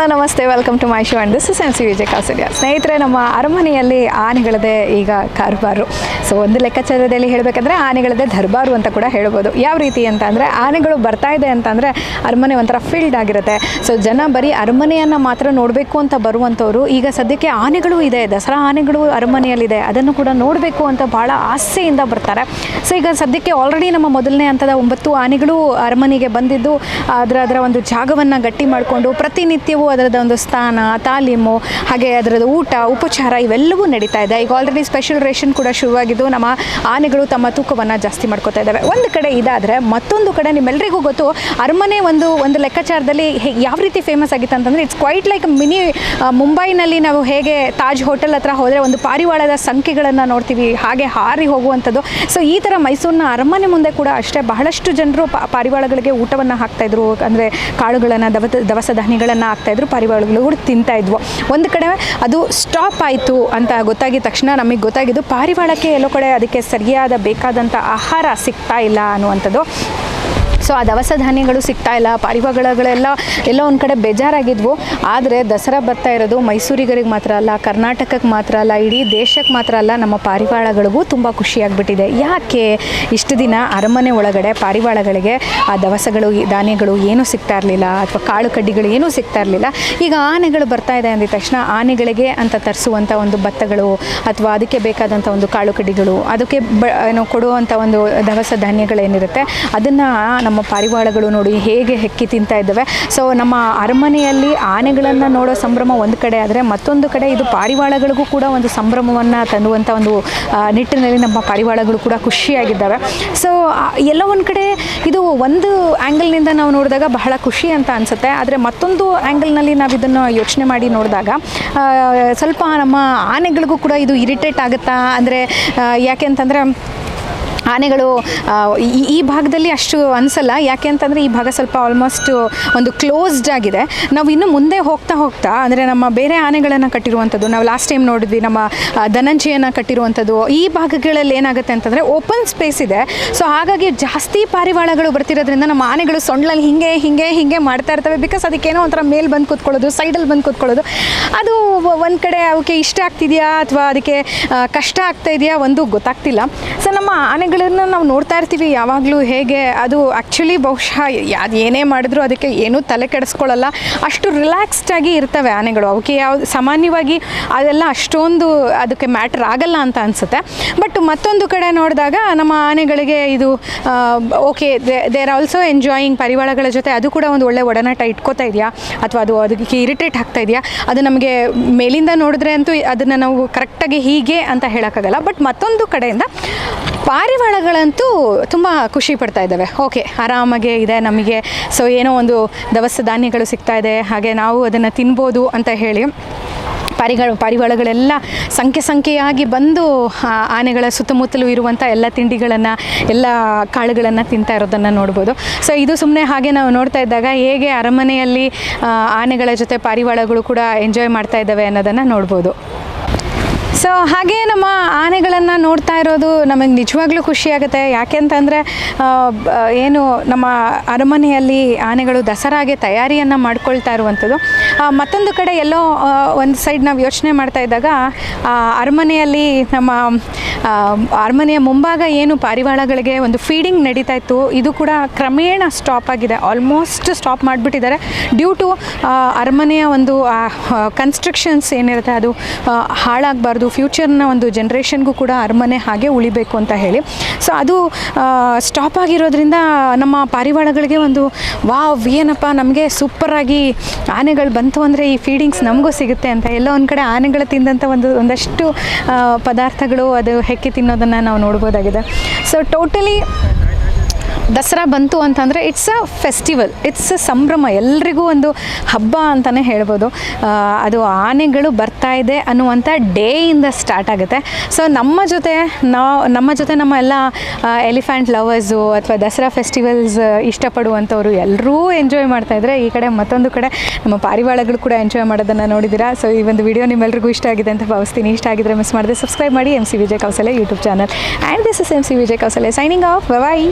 Hello, ನಮಸ್ತೆ. Welcome to my show and this is M C Vijay ಸ್ನೇಹಿತರೆ, ನಮ್ಮ ಅರಮನೆಯಲ್ಲಿ ಆನೆಗಳದೇ ಈಗ ಕಾರ್ಬಾರು. ಸೊ ಒಂದು ಲೆಕ್ಕಾಚಾರದಲ್ಲಿ ಹೇಳಬೇಕಂದ್ರೆ ಆನೆಗಳದೇ ದರ್ಬಾರು ಅಂತ ಕೂಡ ಹೇಳ್ಬೋದು. ಯಾವ ರೀತಿ ಅಂತ ಅಂದರೆ ಆನೆಗಳು ಬರ್ತಾ ಇದೆ ಅಂತಂದರೆ ಅರಮನೆ ಒಂಥರ ಫೀಲ್ಡ್ ಆಗಿರುತ್ತೆ. ಸೊ ಜನ ಬರೀ ಅರಮನೆಯನ್ನು ಮಾತ್ರ ನೋಡಬೇಕು ಅಂತ ಬರುವಂಥವ್ರು, ಈಗ ಸದ್ಯಕ್ಕೆ ಆನೆಗಳು ಇದೆ. ದಸರಾ ಆನೆಗಳು ಅರಮನೆಯಲ್ಲಿದೆ. ಅದನ್ನು ಕೂಡ ನೋಡಬೇಕು ಅಂತ ಭಾಳ ಆಸೆಯಿಂದ ಬರ್ತಾರೆ. ಸೊ ಈಗ ಸದ್ಯಕ್ಕೆ ಆಲ್ರೆಡಿ ನಮ್ಮ ಮೊದಲನೇ ಹಂತದ ಒಂಬತ್ತು ಆನೆಗಳು ಅರಮನೆಗೆ ಬಂದಿದ್ದು. ಅದರ ಅದರ ಒಂದು ಜಾಗವನ್ನು ಗಟ್ಟಿ ಮಾಡಿಕೊಂಡು ಪ್ರತಿನಿತ್ಯವೂ ಅದರದ ಒಂದು ಸ್ಥಾನ, ತಾಲೀಮು, ಹಾಗೆ ಅದರದ ಊಟ, ಉಪಚಾರ ಇವೆಲ್ಲವೂ ನಡೀತಾ ಇದೆ. ಈಗ ಆಲ್ರೆಡಿ ಸ್ಪೆಷಲ್ ರೇಷನ್ ಕೂಡ ಶುರುವಾಗಿದ್ದು ನಮ್ಮ ಆನೆಗಳು ತಮ್ಮ ತೂಕವನ್ನು ಜಾಸ್ತಿ ಮಾಡ್ಕೋತಾ ಇದ್ದಾವೆ. ಒಂದು ಕಡೆ ಇದಾದರೆ ಮತ್ತೊಂದು ಕಡೆ ನಿಮ್ಮೆಲ್ಲರಿಗೂ ಗೊತ್ತು, ಅರಮನೆ ಒಂದು ಒಂದು ಲೆಕ್ಕಾಚಾರದಲ್ಲಿ ಯಾವ ರೀತಿ ಫೇಮಸ್ ಆಗಿತ್ತು ಅಂತಂದರೆ ಇಟ್ಸ್ ಕ್ವೈಟ್ ಲೈಕ್ ಮಿನಿ ಮುಂಬೈನಲ್ಲಿ ನಾವು ಹೇಗೆ ತಾಜ್ ಹೋಟೆಲ್ ಹತ್ರ ಹೋದರೆ ಒಂದು ಪಾರಿವಾಳದ ಸಂಖ್ಯೆಗಳನ್ನು ನೋಡ್ತೀವಿ, ಹಾಗೆ ಹಾರಿ ಹೋಗುವಂಥದ್ದು. ಸೊ ಈ ಥರ ಮೈಸೂರಿನ ಅರಮನೆ ಮುಂದೆ ಕೂಡ ಅಷ್ಟೇ ಬಹಳಷ್ಟು ಜನರು ಪಾರಿವಾಳಗಳಿಗೆ ಊಟವನ್ನು ಹಾಕ್ತಾಯಿದ್ರು ಅಂದರೆ ಕಾಳುಗಳನ್ನು ದವ ದವಸ ಧಾನ್ಯಗಳನ್ನು ಹಾಕ್ತಾಯಿದ್ರು ಪಾರಿವಾಳಗಳು ಕೂಡ ತಿಂತಾ ಇದ್ವು. ಒಂದು ಕಡೆ ಅದು ಸ್ಟಾಪ್ ಆಯಿತು ಅಂತ ಗೊತ್ತಾಗಿದ ತಕ್ಷಣ ನಮಗೆ ಗೊತ್ತಾಗಿದ್ದು ಪಾರಿವಾಳಕ್ಕೆ ಎಲ್ಲೋ ಕಡೆ ಅದಕ್ಕೆ ಸರಿಯಾದ ಬೇಕಾದಂಥ ಆಹಾರ ಸಿಗ್ತಾ ಇಲ್ಲ ಅನ್ನುವಂಥದ್ದು. ಸೊ ಆ ದವಸ ಧಾನ್ಯಗಳು ಸಿಗ್ತಾ ಇಲ್ಲ, ಪಾರಿವಾಳಗಳೆಲ್ಲ ಎಲ್ಲ ಒಂದು ಕಡೆ ಬೇಜಾರಾಗಿದ್ವು. ಆದರೆ ದಸರಾ ಬರ್ತಾ ಇರೋದು ಮೈಸೂರಿಗರಿಗೆ ಮಾತ್ರ ಅಲ್ಲ, ಕರ್ನಾಟಕಕ್ಕೆ ಮಾತ್ರ ಅಲ್ಲ, ಇಡೀ ದೇಶಕ್ಕೆ ಮಾತ್ರ ಅಲ್ಲ, ನಮ್ಮ ಪಾರಿವಾಳಗಳಿಗೂ ತುಂಬ ಖುಷಿಯಾಗಿಬಿಟ್ಟಿದೆ. ಯಾಕೆ ಇಷ್ಟು ದಿನ ಅರಮನೆ ಒಳಗಡೆ ಪಾರಿವಾಳಗಳಿಗೆ ಆ ದವಸಗಳು ಧಾನ್ಯಗಳು ಏನೂ ಸಿಗ್ತಾ ಇರಲಿಲ್ಲ, ಅಥವಾ ಕಾಳು ಕಡ್ಡಿಗಳು ಏನೂ ಸಿಗ್ತಾ ಇರಲಿಲ್ಲ? ಈಗ ಆನೆಗಳು ಬರ್ತಾ ಇದೆ ಅಂದಿದ ತಕ್ಷಣ ಆನೆಗಳಿಗೆ ಅಂತ ತರಿಸುವಂಥ ಒಂದು ಭತ್ತಗಳು, ಅಥವಾ ಅದಕ್ಕೆ ಬೇಕಾದಂಥ ಒಂದು ಕಾಳು ಕಡ್ಡಿಗಳು, ಅದಕ್ಕೆ ಏನು ಕೊಡುವಂಥ ಒಂದು ದವಸ ಧಾನ್ಯಗಳೇನಿರುತ್ತೆ, ಅದನ್ನು ನಮ್ಮ ಪಾರಿವಾಳಗಳು ನೋಡಿ ಹೇಗೆ ಹೆಕ್ಕಿ ತಿಂತಾ ಇದ್ದಾವೆ. ಸೊ ನಮ್ಮ ಅರಮನೆಯಲ್ಲಿ ಆನೆಗಳನ್ನು ನೋಡೋ ಸಂಭ್ರಮ ಒಂದು ಕಡೆ ಆದರೆ ಮತ್ತೊಂದು ಕಡೆ ಇದು ಪಾರಿವಾಳಗಳಿಗೂ ಕೂಡ ಒಂದು ಸಂಭ್ರಮವನ್ನು ತಂದುವಂಥ ಒಂದು ನಿಟ್ಟಿನಲ್ಲಿ ನಮ್ಮ ಪಾರಿವಾಳಗಳು ಕೂಡ ಖುಷಿಯಾಗಿದ್ದಾವೆ. ಸೊ ಎಲ್ಲ ಒಂದು ಕಡೆ ಇದು ಒಂದು ಆ್ಯಂಗಲ್ನಿಂದ ನಾವು ನೋಡಿದಾಗ ಬಹಳ ಖುಷಿ ಅಂತ ಅನಿಸುತ್ತೆ. ಆದರೆ ಮತ್ತೊಂದು ಆ್ಯಂಗಲ್ನಲ್ಲಿ ನಾವು ಇದನ್ನು ಯೋಚನೆ ಮಾಡಿ ನೋಡಿದಾಗ ಸ್ವಲ್ಪ ನಮ್ಮ ಆನೆಗಳಿಗೂ ಕೂಡ ಇದು ಇರಿಟೇಟ್ ಆಗುತ್ತಾ? ಅಂದರೆ ಯಾಕೆ ಅಂತಂದರೆ ಆನೆಗಳು ಈ ಭಾಗದಲ್ಲಿ ಅಷ್ಟು ಅನಿಸಲ್ಲ. ಯಾಕೆ ಅಂತಂದರೆ ಈ ಭಾಗ ಸ್ವಲ್ಪ ಆಲ್ಮೋಸ್ಟ್ ಒಂದು ಕ್ಲೋಸ್ಡ್ ಆಗಿದೆ. ನಾವು ಇನ್ನು ಮುಂದೆ ಹೋಗ್ತಾ ಹೋಗ್ತಾ, ಅಂದರೆ ನಮ್ಮ ಬೇರೆ ಆನೆಗಳನ್ನು ಕಟ್ಟಿರುವಂಥದ್ದು, ನಾವು ಲಾಸ್ಟ್ ಟೈಮ್ ನೋಡಿದ್ವಿ ನಮ್ಮ ಧನಂಜಯನ ಕಟ್ಟಿರುವಂಥದ್ದು, ಈ ಭಾಗಗಳಲ್ಲಿ ಏನಾಗುತ್ತೆ ಅಂತಂದರೆ ಓಪನ್ ಸ್ಪೇಸ್ ಇದೆ. ಸೊ ಹಾಗಾಗಿ ಜಾಸ್ತಿ ಪಾರಿವಾಳಗಳು ಬರ್ತಿರೋದ್ರಿಂದ ನಮ್ಮ ಆನೆಗಳು ಸೊಂಡ್ಲಲ್ಲಿ ಹಿಂಗೆ ಹಿಂಗೆ ಹಿಂಗೆ ಮಾಡ್ತಾ ಇರ್ತವೆ. ಬಿಕಾಸ್ ಅದಕ್ಕೇನೋ ಒಂಥರ ಮೇಲೆ ಬಂದು ಕೂತ್ಕೊಳ್ಳೋದು ಸೈಡಲ್ಲಿ ಬಂದು ಕೂತ್ಕೊಳ್ಳೋದು. ಅದು ಒಂದು ಕಡೆ ಅವಕ್ಕೆ ಇಷ್ಟ ಆಗ್ತಿದೆಯಾ? ಅಥವಾ ಅದಕ್ಕೆ ಕಷ್ಟ ಆಗ್ತಾ ಇದೆಯಾ? ಒಂದು ಗೊತ್ತಾಗ್ತಿಲ್ಲ. ಸೊ ನಮ್ಮ ಆನೆಗಳನ್ನು ನಾವು ನೋಡ್ತಾ ಇರ್ತೀವಿ, ಯಾವಾಗಲೂ ಹೇಗೆ, ಅದು ಆ್ಯಕ್ಚುಲಿ ಬಹುಶಃ ಅದು ಏನೇ ಮಾಡಿದ್ರು ಅದಕ್ಕೆ ಏನೂ ತಲೆ ಕೆಡಿಸ್ಕೊಳ್ಳಲ್ಲ. ಅಷ್ಟು ರಿಲ್ಯಾಕ್ಸ್ಡ್ ಆಗಿ ಇರ್ತವೆ ಆನೆಗಳು. ಅವಕ್ಕೆ ಯಾವ ಸಾಮಾನ್ಯವಾಗಿ ಅದೆಲ್ಲ ಅಷ್ಟೊಂದು ಅದಕ್ಕೆ ಮ್ಯಾಟ್ರ್ ಆಗಲ್ಲ ಅಂತ ಅನಿಸುತ್ತೆ. ಬಟ್ ಮತ್ತೊಂದು ಕಡೆ ನೋಡಿದಾಗ ನಮ್ಮ ಆನೆಗಳಿಗೆ ಇದು okay they are also enjoying ಪರಿವಾರಗಳ ಜೊತೆ. ಅದು ಕೂಡ ಒಂದು ಒಳ್ಳೆ ಒಡನಾಟ ಇಟ್ಕೋತಾ ಇದೆಯಾ? ಅಥವಾ ಅದು ಅದಕ್ಕೆ ಇರಿಟೇಟ್ ಆಗ್ತಾ ಇದೆಯಾ? ಅದು ನಮಗೆ ಮೇಲಿಂದ ನೋಡಿದ್ರೆ ಅಂತೂ ಅದನ್ನು ನಾವು ಕರೆಕ್ಟಾಗಿ ಹೀಗೆ ಅಂತ ಹೇಳೋಕ್ಕಾಗಲ್ಲ. ಬಟ್ ಮತ್ತೊಂದು ಕಡೆಯಿಂದ ಪಾರಿವಾಳಗಳಂತೂ ತುಂಬ ಖುಷಿ ಪಡ್ತಾ ಇದ್ದಾವೆ. ಓಕೆ, ಆರಾಮಾಗೆ ಇದೆ, ನಮಗೆ. ಸೊ ಏನೋ ಒಂದು ದವಸ ಧಾನ್ಯಗಳು ಸಿಗ್ತಾ ಇದೆ, ಹಾಗೆ ನಾವು ಅದನ್ನು ತಿನ್ಬೋದು ಅಂತ ಹೇಳಿ ಪಾರಿಗಳು, ಪಾರಿವಾಳಗಳೆಲ್ಲ ಸಂಖ್ಯೆ ಸಂಖ್ಯೆಯಾಗಿ ಬಂದು ಆನೆಗಳ ಸುತ್ತಮುತ್ತಲೂ ಇರುವಂಥ ಎಲ್ಲ ತಿಂಡಿಗಳನ್ನು, ಎಲ್ಲ ಕಾಳುಗಳನ್ನು ತಿಂತಾ ಇರೋದನ್ನು ನೋಡ್ಬೋದು. ಸೊ ಇದು ಸುಮ್ಮನೆ ಹಾಗೆ ನಾವು ನೋಡ್ತಾ ಇದ್ದಾಗ ಹೇಗೆ ಅರಮನೆಯಲ್ಲಿ ಆನೆಗಳ ಜೊತೆ ಪಾರಿವಾಳಗಳು ಕೂಡ ಎಂಜಾಯ್ ಮಾಡ್ತಾ ಇದ್ದಾವೆ ಅನ್ನೋದನ್ನು ನೋಡ್ಬೋದು. ಸೊ ಹಾಗೆ ನಮ್ಮ ಆನೆಗಳನ್ನು ನೋಡ್ತಾ ಇರೋದು ನಮಗೆ ನಿಜವಾಗ್ಲೂ ಖುಷಿಯಾಗುತ್ತೆ ಯಾಕೆ ಅಂತಂದರೆ ಏನು ನಮ್ಮ ಅರಮನೆಯಲ್ಲಿ ಆನೆಗಳು ದಸರಾಗೆ ತಯಾರಿಯನ್ನು ಮಾಡ್ಕೊಳ್ತಾ ಇರುವಂಥದ್ದು. ಮತ್ತೊಂದು ಕಡೆ ಎಲ್ಲೋ ಒಂದು ಸೈಡ್ ನಾವು ಯೋಚನೆ ಮಾಡ್ತಾ ಇದ್ದಾಗ ಅರಮನೆಯಲ್ಲಿ ನಮ್ಮ ಅರಮನೆಯ ಮುಂಭಾಗ ಏನು ಪಾರಿವಾಳಗಳಿಗೆ ಒಂದು ಫೀಡಿಂಗ್ ನಡೀತಾ ಇತ್ತು, ಇದು ಕೂಡ ಕ್ರಮೇಣ ಸ್ಟಾಪ್ ಆಗಿದೆ. ಆಲ್ಮೋಸ್ಟ್ ಸ್ಟಾಪ್ ಮಾಡಿಬಿಟ್ಟಿದ್ದಾರೆ. ಡ್ಯೂ ಟು ಅರಮನೆಯ ಒಂದು ಕನ್ಸ್ಟ್ರಕ್ಷನ್ಸ್ ಏನಿರುತ್ತೆ ಅದು ಹಾಳಾಗಬಾರ್ದು ಫ್ಯೂಚರ್ನ ಒಂದು ಜನ್ರೇಷನ್ಗೂ ಕೂಡ ಅರಮನೆ ಹಾಗೆ ಉಳಿಬೇಕು ಅಂತ ಹೇಳಿ. ಸೊ ಅದು ಸ್ಟಾಪ್ ಆಗಿರೋದ್ರಿಂದ ನಮ್ಮ ಪಾರಿವಾಳಗಳಿಗೆ ಒಂದು, ವಾವ್, ಏನಪ್ಪ, ನಮಗೆ ಸೂಪರಾಗಿ ಆನೆಗಳು ಬಂತು ಅಂದರೆ ಈ ಫೀಡಿಂಗ್ಸ್ ನಮಗೂ ಸಿಗುತ್ತೆ ಅಂತ. ಎಲ್ಲ ಒಂದು ಕಡೆ ಆನೆಗಳು ತಿಂದಂಥ ಒಂದು, ಒಂದಷ್ಟು ಪದಾರ್ಥಗಳು ಅದು ಹೆಕ್ಕಿ ತಿನ್ನೋದನ್ನು ನಾವು ನೋಡ್ಬೋದಾಗಿದೆ. ಸೊ ಟೋಟಲಿ ದಸರಾ ಬಂತು ಅಂತಂದರೆ it's a festival it's a ಸಂಭ್ರಮ. ಎಲ್ರಿಗೂ ಒಂದು ಹಬ್ಬ ಅಂತಲೇ ಹೇಳ್ಬೋದು. ಅದು ಆನೆಗಳು ಬರ್ತಾ ಇದೆ ಅನ್ನುವಂಥ ಡೇಯಿಂದ ಸ್ಟಾರ್ಟ್ ಆಗುತ್ತೆ. ಸೊ ನಮ್ಮ ಜೊತೆ ನಾವು, ನಮ್ಮ ಜೊತೆ ನಮ್ಮ ಎಲ್ಲ ಎಲಿಫೆಂಟ್ ಲವರ್ಸು ಅಥವಾ ದಸರಾ ಫೆಸ್ಟಿವಲ್ಸ್ ಇಷ್ಟಪಡುವಂಥವ್ರು ಎಲ್ಲರೂ ಎಂಜಾಯ್ ಮಾಡ್ತಾ ಇದ್ದಾರೆ ಈ ಕಡೆ ಮತ್ತೊಂದು ಕಡೆ ನಮ್ಮ ಪಾರಿವಾಳಗಳು ಕೂಡ ಎಂಜಾಯ್ ಮಾಡೋದನ್ನು ನೋಡಿದ್ದೀರಾ. ಸೊ ಈ ಒಂದು ವಿಡಿಯೋ ನಿಮ್ಮೆಲ್ರಿಗೂ ಇಷ್ಟ ಆಗಿದೆ ಅಂತ ಭಾವಿಸ್ತೀನಿ. ಇಷ್ಟ ಆಗಿದ್ರೆ ಮಿಸ್ ಮಾಡಿದೆ ಸಬ್ಸ್ಕ್ರೈಬ್ ಮಾಡಿ M C Vijay Kausale YouTube channel and this is M C Vijay Kausale signing off bye